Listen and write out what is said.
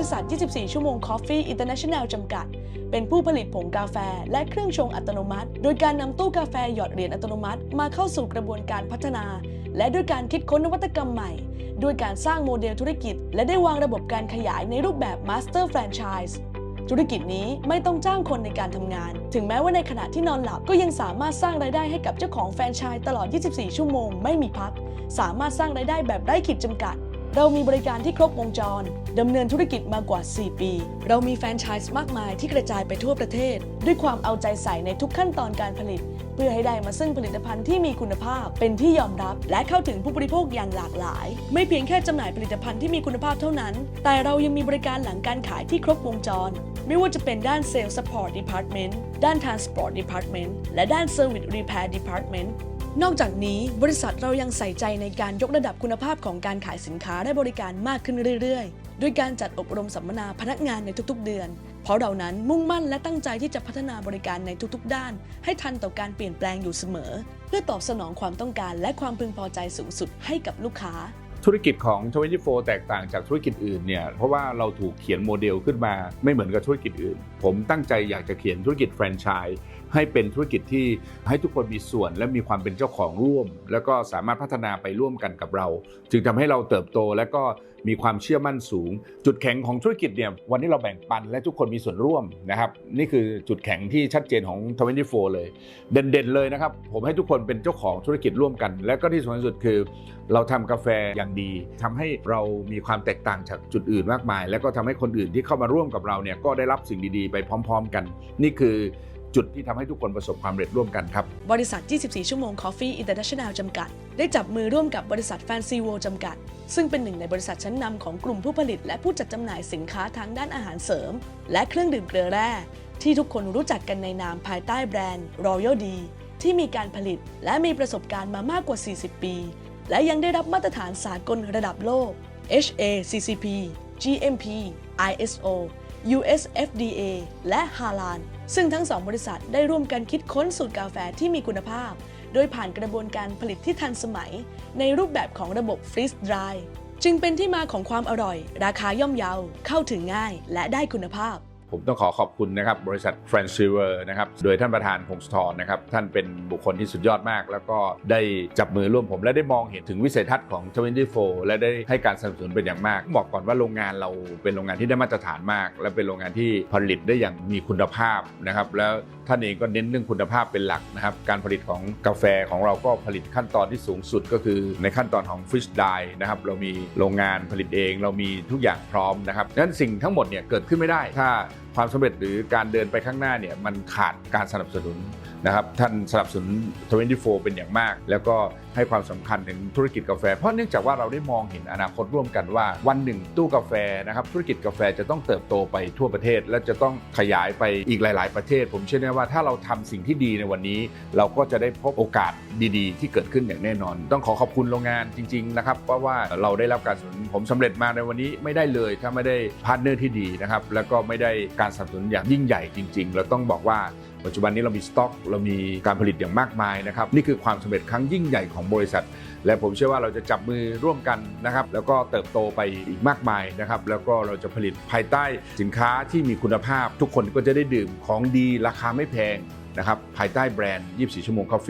ริษัท 24 ชั่วโมง Coffee International จำกัด เป็นผู้ผลิตผงกาแฟและเครื่องชงอัตโนมัติ โดยการนำตู้กาแฟหยอดเหรียญอัตโนมัติ มาเข้าสู่กระบวนการพัฒนา และด้วยการคิดค้นนวัตกรรมใหม่ ด้วยการสร้างโมเดลธุรกิจ และได้วางระบบการขยายในรูปแบบ Master Franchise ธุรกิจนี้ไม่ต้องจ้างคนในการทำงาน ถึงแม้ว่าในขณะที่นอนหลับก็ยังสามารถสร้างรายได้ให้กับเจ้าของแฟรนไชส์ตลอด 24 ชั่วโมงไม่มีพัก สามารถสร้างรายได้แบบไร้ขีดจำกัด เรามีบริการที่ครบวงจร ดำเนินธุรกิจมากว่า 4 ปี เรามีแฟรนไชส์มากมายที่กระจายไปทั่วประเทศ ด้วยความเอาใจใส่ในทุกขั้นตอนการผลิต เพื่อให้ได้มาซึ่งผลิตภัณฑ์ที่มีคุณภาพ เป็นที่ยอมรับ และเข้าถึงผู้บริโภคอย่างหลากหลาย ไม่เพียงแค่จำหน่ายผลิตภัณฑ์ที่มีคุณภาพเท่านั้น แต่เรายังมีบริการหลังการขายที่ครบวงจร ไม่ว่าจะเป็นด้าน Sales Support Department ด้าน Transport Department และด้าน Service Repair Department น นอกจากนี้บริษัทเรายังใส่ใจในการยกระดับคุณภาพของการขายสินค้าและบริการมากขึ้นเรื่อยๆ ด้วยการจัดอบรมสัมมนาพนักงานในทุกๆ เดือน เพราะเรานั้นมุ่งมั่นและตั้งใจที่จะพัฒนาบริการในทุกๆ ด้าน ให้ทันต่อการเปลี่ยนแปลงอยู่เสมอ เพื่อตอบสนองความต้องการและความพึงพอใจสูงสุดให้กับลูกค้าธุรกิจของ 24 แตกต่างจากธุรกิจอื่นเนี่ย เพราะว่าเราถูกเขียนโมเดลขึ้นมาไม่เหมือนกับธุรกิจอื่น ผมตั้งใจอยากจะเขียนธุรกิจแฟรนไชส์ ให้เป็นธุรกิจที่ให้ทุกคนมีส่วนและมีความเป็นเจ้าของร่วม แล้วก็สามารถพัฒนาไปร่วมกันกับเรา จึงทำให้เราเติบโตและก็มีความเชื่อมั่นสูง จุดแข็งของธุรกิจเนี่ยวันนี้เราแบ่งปันและทุกคนมีส่วนร่วมนะครับนี่คือจุดแข็งที่ชัดเจนของ 24 เลย เด่นๆเลยนะครับผมให้ทุกคนเป็นเจ้าของธุรกิจร่วมกัน และก็ที่สำคัญสุดคือ เราทำกาแฟอย่างดีทำให้เรามีความแตกต่างจากจุดอื่นมากมาย แล้วก็ทำให้คนอื่นที่เข้ามาร่วมกับเราเนี่ยก็ได้รับสิ่งดีๆ ไปพร้อม ๆ กัน นี่คือ จุดที่ทำให้ทุกคนประสบความสำเร็จร่วมกันครับ บริษัท 24 ชั่วโมง Coffee International จำกัด ได้จับมือร่วมกับบริษัท Fancy World จำกัด ซึ่งเป็นหนึ่งในบริษัทชั้นนำของกลุ่มผู้ผลิต และผู้จัดจำหน่ายสินค้าทางด้านอาหารเสริม และเครื่องดื่มเกลือแร่ ที่ทุกคนรู้จักกันในนามภายใต้แบรนด์ Royal D ที่มีการผลิตและมีประสบการณ์มามากกว่า 40 ปี และยังได้รับมาตรฐานสากลระดับโลก HACCP GMP ISO US FDA และ h าลานซึ่งทั้งสองบริษัทได้ร่วมกันคิดค้นสูตรกาแฟที่มีคุณภาพ โดยผ่านกระบวนการผลิตที่ทันสมัย ในรูปแบบของระบบฟรีสดรายจึงเป็นที่มาของความอร่อย ราคาย่อมเยา เข้าถึงง่าย และได้คุณภาพ ผมต้องขอขอบคุณนะครับบริษัท f r a n c i v e r นะครับโดยท่านประธานพงศธรนะครับท่านเป็นบุคคลที่สุดยอดมาก แล้วก็ได้จับมือร่วมผม และได้มองเห็นถึงวิสัยทัศน์ของ 24 และได้ให้การสนับสนุนเป็นอย่างมากบอกก่อนว่าโรงงานเราเป็นโรงงานที่ได้มาตรฐานมาก และเป็นโรงงานที่ผลิตได้อย่างมีคุณภาพนะครับแล้วท่านเองก็เน้นเรื่องคุณภาพเป็นหลักนะครับการผลิตของกาแฟของเราก็ผลิตขั้นตอนที่สูงสุดก็คือในขั้นตอนของฟิชไดนะครับเรามีโรงงานผลิตเอง เรามีทุกอย่างพร้อมนะครับดังนั้นสิ่งทั้งหมดเนี่ยเกิดขึ้นไม่ได้ถ้า ความสำเร็จหรือการเดินไปข้างหน้าเนี่ยมันขาดการสนับสนุนนะครับท่านสนับสนุน24เป็นอย่างมาก แล้วก็ให้ความสำคัญถึงธุรกิจกาแฟ เพราะเนื่องจากว่าเราได้มองเห็นอนาคตร่วมกันว่า วันหนึ่งตู้กาแฟนะครับธุรกิจกาแฟจะต้องเติบโตไปทั่วประเทศ และจะต้องขยายไปอีกหลาย ๆ ประเทศ ผมเชื่อแน่ว่าถ้าเราทำสิ่งที่ดีในวันนี้ เราก็จะได้พบโอกาสดีๆ ที่เกิดขึ้นอย่างแน่นอน ต้องขอขอบคุณโรงงานจริง ๆ นะครับเพราะว่าเราได้รับการสนับสนุนผมสำเร็จมาในวันนี้ไม่ได้เลย ถ้าไม่ได้พาร์ทเนอร์ที่ดีนะครับแล้วก็ไม่ได้การสนับสนุนอย่างยิ่งใหญ่จริง ๆ เราต้องบอกว่าปัจจุบันนี้เรามีสต็อก เรามีการผลิตอย่างมากมายนะครับนี่คือความสำเร็จครั้งยิ่งใหญ่ของของบริษัท และผมเชื่อว่าเราจะจับมือร่วมกันนะครับ แล้วก็เติบโตไปอีกมากมายนะครับ แล้วก็เราจะผลิตภายใต้สินค้าที่มีคุณภาพ ทุกคนก็จะได้ดื่มของดีราคาไม่แพงนะครับภายใต้แบรนด์ 24 ชั่วโมงกาแฟ